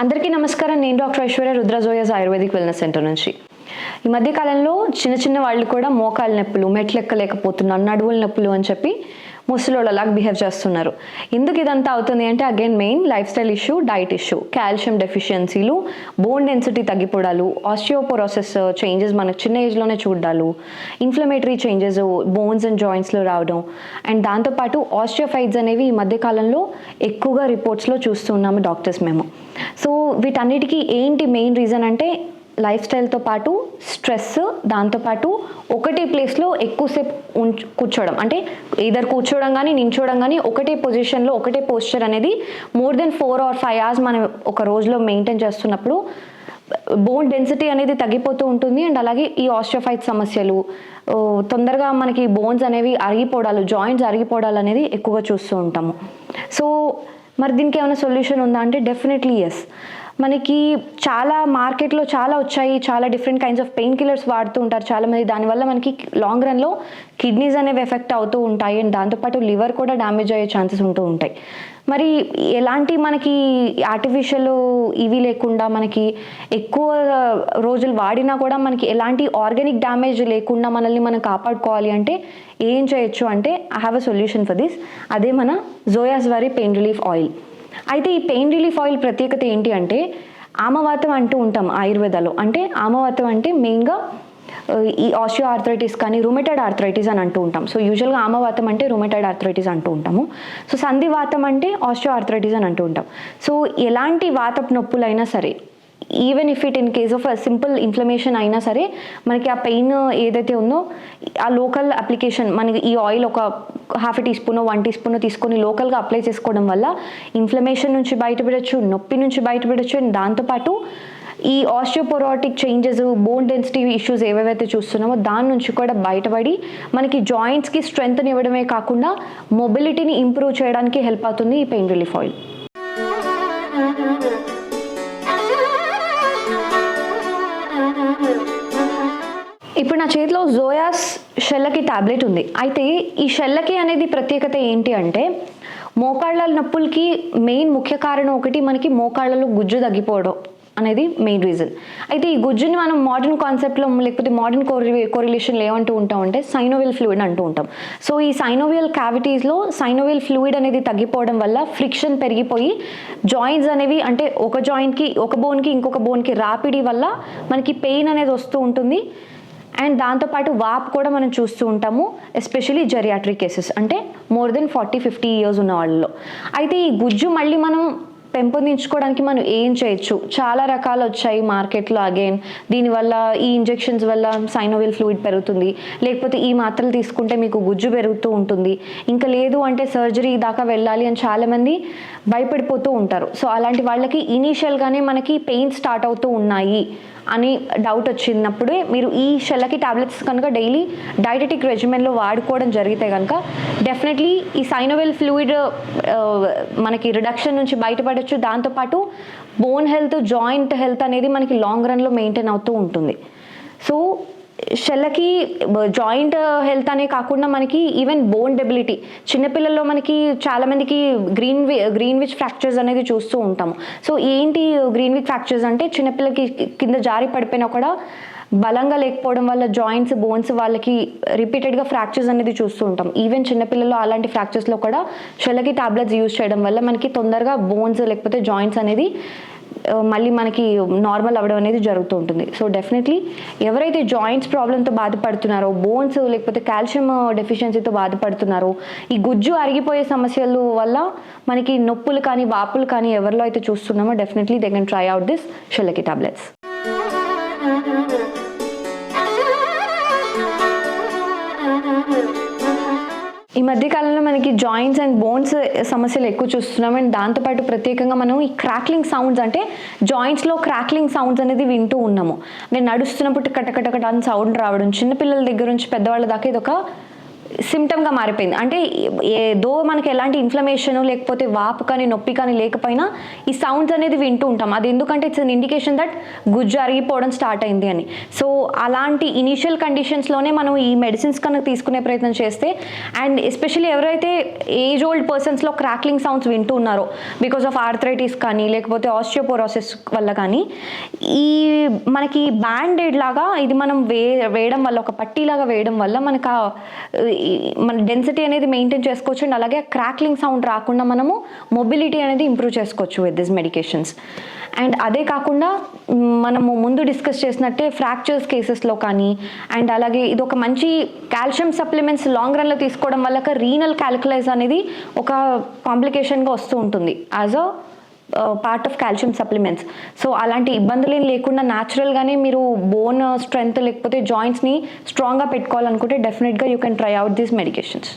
అందరికీ నమస్కారం. నేను doctor Aishwarya Rudrajoyas ayurvedic wellness centre నుంచి. ఈ మధ్య కాలంలో చిన్న చిన్న వాళ్ళు కూడా మోకాలు నొప్పులు మెట్లెక్కలేకపోతున్నాను నడువుల నొప్పులు అని చెప్పి ముసలోళ్ళలాగా బిహేవ్ చేస్తున్నారు. ఎందుకు ఇదంతా అవుతుంది అంటే again main lifestyle issue diet issue calcium డెఫిషియన్సీలు bone density తగ్గిపోవడాలు ఆస్టియోపోరోసెస్ చేంజెస్ uh, మనకు చిన్న ఏజ్లోనే చూడాలు ఇన్ఫ్లమేటరీ చేంజెస్ బోన్స్ అండ్ జాయింట్స్లో రావడం. అండ్ దాంతోపాటు ఆస్టియోఫైట్స్ అనేవి ఈ మధ్యకాలంలో ఎక్కువగా రిపోర్ట్స్లో చూస్తున్నాము డాక్టర్స్ మేము. సో వీటన్నిటికీ ఏంటి మెయిన్ రీజన్ అంటే లైఫ్ స్టైల్తో పాటు స్ట్రెస్ దాంతోపాటు ఒకటే ప్లేస్లో ఎక్కువసేపు ఉంచ్ కూర్చోవడం. అంటే ఇద్దరు కూర్చోవడం కానీ నించోవడం కానీ ఒకటే పొజిషన్లో ఒకటే పోస్చర్ అనేది more than four or five hours మనం ఒక రోజులో మెయింటైన్ చేస్తున్నప్పుడు బోన్ డెన్సిటీ అనేది తగ్గిపోతూ ఉంటుంది. అండ్ అలాగే ఈ ఆస్ట్రోఫైట్ సమస్యలు తొందరగా మనకి బోన్స్ అనేవి అరిగిపోవడాలు జాయింట్స్ అరిగిపోవడాలు అనేది ఎక్కువగా చూస్తూ ఉంటాము. సో మరి దీనికి ఏమైనా సొల్యూషన్ ఉందా? అంటే డెఫినెట్లీ ఎస్ మనకి చాలా మార్కెట్లో చాలా వచ్చాయి చాలా different kinds of painkillers వాడుతూ ఉంటారు చాలామంది. దానివల్ల మనకి లాంగ్ రన్లో కిడ్నీస్ అనేవి ఎఫెక్ట్ అవుతూ ఉంటాయి అండ్ దాంతోపాటు లివర్ కూడా డ్యామేజ్ అయ్యే ఛాన్సెస్ ఉంటూ ఉంటాయి. మరి ఎలాంటి మనకి ఆర్టిఫిషియల్ ఇవి లేకుండా మనకి ఎక్కువ రోజులు వాడినా కూడా మనకి ఎలాంటి ఆర్గానిక్ డ్యామేజ్ లేకుండా మనల్ని మనం కాపాడుకోవాలి అంటే ఏం చేయొచ్చు అంటే I have a solution for this అదే మన జోయాస్ వారి పెయిన్ రిలీఫ్ ఆయిల్ అయితే ఈ పెయిన్ రిలీఫ్ ఆయిల్ ప్రత్యేకత ఏంటి అంటే ఆమవాతం అంటూ ఉంటాం ఆయుర్వేదాలో అంటే ఆమవాతం అంటే మెయిన్గా ఈ ఆస్టియో ఆర్థరైటిస్ కానీ రుమెటైడ్ ఆర్థరైటిస్ అని అంటూ ఉంటాం. సో యూజువల్గా ఆమవాతం అంటే రుమెటైడ్ ఆర్థరైటిస్ అంటూ ఉంటాము. సో సంధివాతం అంటే ఆస్టియో ఆర్థరైటిస్ అని అంటూ ఉంటాం. సో ఎలాంటి వాతపు నొప్పులైనా సరే even if it in case of simple inflammation అయినా సరే మనకి ఆ పెయిన్ ఏదైతే ఉందో ఆ లోకల్ అప్లికేషన్ మనకి ఈ ఆయిల్ ఒక half teaspoon one teaspoon తీసుకొని లోకల్గా అప్లై చేసుకోవడం వల్ల ఇన్ఫ్లమేషన్ నుంచి బయటపడచ్చు నొప్పి నుంచి బయటపడచ్చు అండ్ దాంతోపాటు ఈ osteoporotic changes bone density issues ఏవేవైతే చూస్తున్నామో దాని నుంచి కూడా బయటపడి మనకి జాయింట్స్కి స్ట్రెంగ్త్ ఇవ్వడమే కాకుండా మొబిలిటీని ఇంప్రూవ్ చేయడానికి హెల్ప్ అవుతుంది ఈ పెయిన్ రిలీఫ్ ఆయిల్ ఇప్పుడు నా చేతిలో జోయాస్ షెల్లకి టాబ్లెట్ ఉంది. అయితే ఈ షెల్లకి అనేది ప్రత్యేకత ఏంటి అంటే మోకాళ్ళ నొప్పులకి మెయిన్ ముఖ్య కారణం ఒకటి మనకి మోకాళ్ళలో గుజ్జు తగ్గిపోవడం అనేది మెయిన్ రీజన్ అయితే ఈ గుజ్జుని మనం మోడర్న్ కాన్సెప్ట్లో లేకపోతే మోడర్న్ కోరి కోరిలేషన్లో ఏమంటూ ఉంటాం అంటే సైనోవియల్ ఫ్లూయిడ్ అంటూ ఉంటాం. సో ఈ సైనోవియల్ క్యావిటీస్లో సైనోవియల్ ఫ్లూయిడ్ అనేది తగ్గిపోవడం వల్ల ఫ్రిక్షన్ పెరిగిపోయి జాయింట్స్ అనేవి అంటే ఒక జాయింట్కి ఒక బోన్కి ఇంకొక బోన్కి రాపిడి వల్ల మనకి పెయిన్ అనేది వస్తూ ఉంటుంది. అండ్ దాంతోపాటు వాప్ కూడా మనం చూస్తూ ఉంటాము ఎస్పెషలీ జెరియాట్రిక్ కేసెస్ అంటే more than forty fifty years ఉన్న వాళ్ళలో. అయితే ఈ గుజ్జు మళ్ళీ మనం పెంపొందించుకోవడానికి మనం ఏం చేయొచ్చు? చాలా రకాలు వచ్చాయి మార్కెట్లో అగైన్ దీనివల్ల ఈ ఇంజెక్షన్స్ వల్ల సైనోవిల్ ఫ్లూయిడ్ పెరుగుతుంది. లేకపోతే ఈ మాత్రలు తీసుకుంటే మీకు గుజ్జు పెరుగుతూ ఉంటుంది. ఇంకా లేదు అంటే సర్జరీ దాకా వెళ్ళాలి అని చాలామంది భయపడిపోతూ ఉంటారు. సో అలాంటి వాళ్ళకి ఇనీషియల్గానే మనకి పెయిన్ స్టార్ట్ అవుతూ ఉన్నాయి. అని డౌట్ వచ్చినప్పుడు మీరు ఈ షెల్లకి టాబ్లెట్స్ కనుక డైలీ డైటెటిక్ రెజిమెన్లో వాడుకోవడం జరిగితే కనుక డెఫినెట్లీ ఈ సైనోవెల్ ఫ్లూయిడ్ uh, మనకి రిడక్షన్ నుంచి బయటపడచ్చు. దాంతోపాటు బోన్ హెల్త్ జాయింట్ హెల్త్ అనేది మనకి లాంగ్ రన్లో మెయింటైన్ అవుతూ ఉంటుంది. సో షెల్లకి జాయింట్ హెల్త్ అనే కాకుండా మనకి ఈవెన్ బోన్ డెబిలిటీ. చిన్నపిల్లల్లో మనకి చాలామందికి గ్రీన్ గ్రీన్ విచ్ ఫ్రాక్చర్స్ అనేది చూస్తూ ఉంటాము. సో ఏంటి గ్రీన్ విచ్ ఫ్రాక్చర్స్ అంటే చిన్నపిల్లకి కింద జారి పడిపోయినా కూడా బలంగా లేకపోవడం వల్ల జాయింట్స్ బోన్స్ వాళ్ళకి రిపీటెడ్గా ఫ్రాక్చర్స్ అనేది చూస్తూ ఉంటాం. ఈవెన్ చిన్నపిల్లలు అలాంటి ఫ్రాక్చర్స్లో కూడా షెల్లకి టాబ్లెట్స్ యూజ్ చేయడం వల్ల మనకి తొందరగా బోన్స్ లేకపోతే జాయింట్స్ అనేది మళ్ళీ మనకి నార్మల్ అవ్వడం అనేది జరుగుతూ ఉంటుంది. సో డెఫినెట్లీ ఎవరైతే జాయింట్స్ ప్రాబ్లంతో బాధపడుతున్నారో బోన్స్ లేకపోతే కాల్షియం డెఫిషియన్సీతో బాధపడుతున్నారో ఈ గుజ్జు అరిగిపోయే సమస్యలు వల్ల మనకి నొప్పులు కానీ వాపులు కానీ ఎవరిలో అయితే చూస్తున్నామో definitely they can try out this షెల్లకి tablets ఈ మధ్య కాలంలో మనకి జాయింట్స్ అండ్ బోన్స్ సమస్యలు ఎక్కువ చూస్తున్నాం. అండ్ దాంతోపాటు ప్రత్యేకంగా మనం ఈ క్రాక్లింగ్ సౌండ్స్ అంటే జాయింట్స్లో క్రాక్లింగ్ సౌండ్స్ అనేది వింటూ ఉన్నాము. నేను నడుస్తున్నప్పుడు కటకటకట అని సౌండ్ రావడం చిన్నపిల్లల దగ్గర నుంచి పెద్దవాళ్ళ దాకా ఇది ఒక సిమ్టమ్గా మారిపోయింది. అంటే ఏదో మనకి ఎలాంటి ఇన్ఫ్లమేషన్ లేకపోతే వాపు కానీ నొప్పి కానీ లేకపోయినా ఈ సౌండ్స్ అనేది వింటూ ఉంటాం. అది ఎందుకంటే ఇట్స్ అన్ ఇండికేషన్ దట్ గుజ్జు అరిగిపోవడం స్టార్ట్ అయింది అని. సో అలాంటి ఇనీషియల్ కండిషన్స్లోనే మనం ఈ మెడిసిన్స్ కనుక తీసుకునే ప్రయత్నం చేస్తే అండ్ ఎస్పెషల్లీ ఎవరైతే ఏజ్ ఓల్డ్ పర్సన్స్లో క్రాక్లింగ్ సౌండ్స్ వింటూ ఉన్నారో బికాస్ ఆఫ్ ఆర్థరైటిస్ కానీ లేకపోతే ఆస్టియోపోరోసిస్ వల్ల కానీ ఈ మనకి బ్యాండేడ్ లాగా ఇది మనం వే వేయడం వల్ల ఒక పట్టీలాగా వేయడం వల్ల మనకు ఆ, మన డెన్సిటీ అనేది మెయింటైన్ చేసుకోవచ్చు. అండ్ అలాగే క్రాక్లింగ్ సౌండ్ రాకుండా మనము మొబిలిటీ అనేది ఇంప్రూవ్ చేసుకోవచ్చు విత్ దిస్ మెడికేషన్స్ అండ్ అదే కాకుండా మనము ముందు డిస్కస్ చేసినట్టే ఫ్రాక్చర్స్ కేసెస్లో కానీ అండ్ అలాగే ఇది ఒక మంచి కాల్షియం సప్లిమెంట్స్ లాంగ్ రన్లో తీసుకోవడం వల్ల రీనల్ క్యాలిక్యులైజ్ అనేది ఒక కాంప్లికేషన్గా వస్తూ ఉంటుంది. As a part of calcium supplements so అలాంటి ఇబ్బందులు ఏం లేకుండా న్యాచురల్గానే మీరు బోన్ స్ట్రెంగ్త్ లేకపోతే జాయింట్స్ని స్ట్రాంగ్గా పెట్టుకోవాలనుకుంటే డెఫినెట్గా you can try out these medications